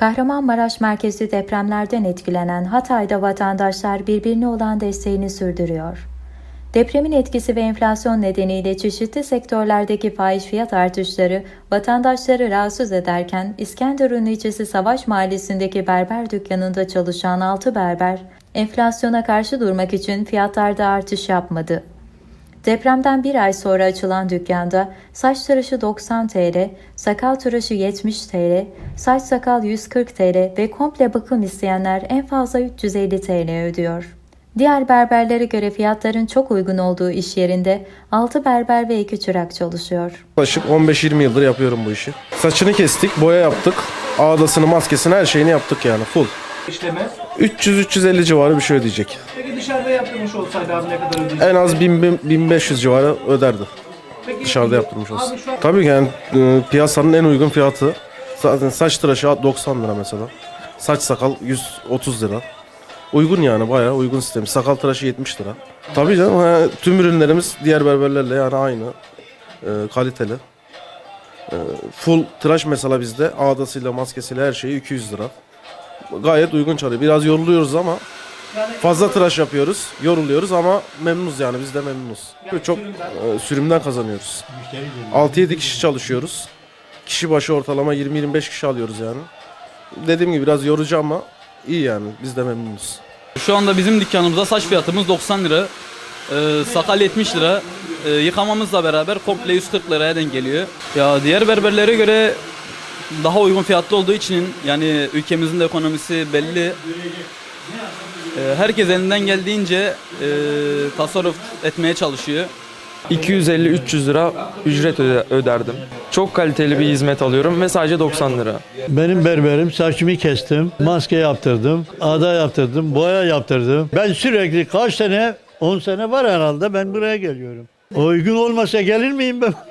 Kahramanmaraş merkezli depremlerden etkilenen Hatay'da vatandaşlar birbirine olan desteğini sürdürüyor. Depremin etkisi ve enflasyon nedeniyle çeşitli sektörlerdeki fahiş fiyat artışları vatandaşları rahatsız ederken İskenderun ilçesi Savaş Mahallesi'ndeki berber dükkanında çalışan 6 berber enflasyona karşı durmak için fiyatlarda artış yapmadı. Depremden bir ay sonra açılan dükkanda saç tıraşı 90 TL, sakal tıraşı 70 TL, saç sakal 140 TL ve komple bakım isteyenler en fazla 350 TL ödüyor. Diğer berberlere göre fiyatların çok uygun olduğu iş yerinde 6 berber ve 2 çırak çalışıyor. Yaklaşık 15-20 yıldır yapıyorum bu işi. Saçını kestik, boya yaptık. Ağdasını, maskesini, her şeyini yaptık yani full. işleme. 300-350 civarı bir şey ödeyecek. Dışarıda yaptırmış olsaydı abi ne kadar ödeyecek? En az 1000 1500 civarı öderdi. Peki, Dışarıda yaptırmış. Abi şu an Tabii ki yani e, piyasanın en uygun fiyatı. Zaten saç tıraşı 90 lira mesela. Saç sakal 130 lira. Uygun yani bayağı uygun sistem. Sakal tıraşı 70 lira. Tabii canım ha, tüm ürünlerimiz diğer berberlerle yani aynı. e, kaliteli. E, full tıraş mesela bizde ağdasıyla maskesiyle her şeyi 200 lira. Gayet uygun çalıyor. Biraz yoruluyoruz ama fazla tıraş yapıyoruz. Yoruluyoruz ama memnunuz yani biz de memnunuz. Çok e, sürümden kazanıyoruz. 6-7 kişi çalışıyoruz. Kişi başı ortalama 20-25 kişi alıyoruz yani. Dediğim gibi biraz yorucu ama iyi yani biz de memnunuz. Şu anda bizim dükkanımızda saç fiyatımız 90 lira. Ee, sakal 70 lira. Ee, yıkamamızla beraber komple 140 liraya denk geliyor. Ya diğer berberlere göre daha uygun fiyatlı olduğu için yani ülkemizin de ekonomisi belli. Ee, herkes elinden geldiğince e, tasarruf etmeye çalışıyor. 250-300 lira ücret öde- öderdim. Çok kaliteli bir hizmet alıyorum ve sadece 90 lira. Benim berberim saçımı kestim, maske yaptırdım, ağda yaptırdım, boya yaptırdım. Ben sürekli kaç sene, 10 sene var herhalde ben buraya geliyorum. Uygun olmasa gelir miyim ben?